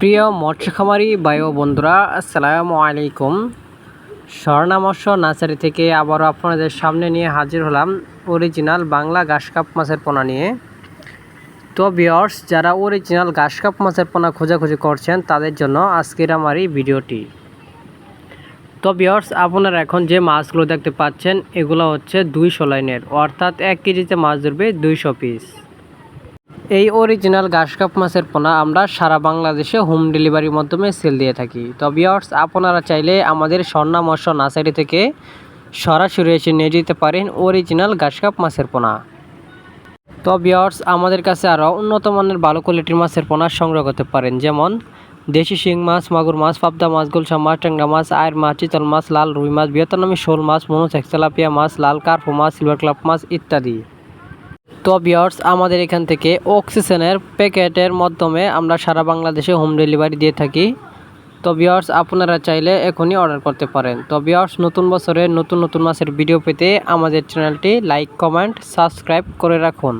প্রিয় মৎস্য খামারি বায়ু বন্ধুরা, আসসালামু আলাইকুম। স্বর্ণা মৎস্য নার্সারি থেকে আবারও আপনাদের সামনে নিয়ে হাজির হলাম অরিজিনাল বাংলা ঘাস কাপ মাছের পোনা নিয়ে। তো বিয়ার্স যারা অরিজিনাল ঘাস কাপ মাছের পোনা খোঁজাখুঁজি করছেন, তাদের জন্য আজকের আমার এই ভিডিওটি। তো বিয়ার্স আপনারা এখন যে মাছগুলো দেখতে পাচ্ছেন, এগুলো হচ্ছে দুইশো লাইনের, অর্থাৎ এক কেজিতে মাছ ধরবে দুইশো পিস এই অরিজিনাল ঘাস কাপ মাছের পোনা আমরা সারা বাংলাদেশে হোম ডেলিভারির মাধ্যমে সেল দিয়ে থাকি। তো বিয়ার্স আপনারা চাইলে আমাদের স্বর্ণা মৎস্য নার্সারি থেকে সরাসরি এসে নিয়ে যেতে পারেন অরিজিনাল ঘাস কাপ মাছের পোনা। তো বিয়ার্স আমাদের কাছে আরও উন্নত মানের ভালো কোয়ালিটির মাছের পোনা সংগ্রহ করতে পারেন। যেমন দেশি শিং মাছ, মাগুর মাছ, পাবদা মাছ, গুলশা মাছ, ট্যাংরা মাছ আয়ের মাছ, চিতল মাছ, লাল রুই মাছ ভিয়েতনামি শোল মাছ মনোসেক্স তেলাপিয়া মাছ, লাল কার্পো মাছ, সিলভার ক্লাব মাছ ইত্যাদি। তো বিয়ার্স আমাদের এখান থেকে অক্সিজেনের প্যাকেটের মাধ্যমে আমরা সারা বাংলাদেশে হোম ডেলিভারি দিয়ে থাকি। তো বিয়ার্স আপনারা চাইলে এখনই অর্ডার করতে পারেন। তো বিয়ার্স নতুন বছরে নতুন নতুন মাছের ভিডিও পেতে আমাদের চ্যানেলটি লাইক কমেন্ট সাবস্ক্রাইব করে রাখুন।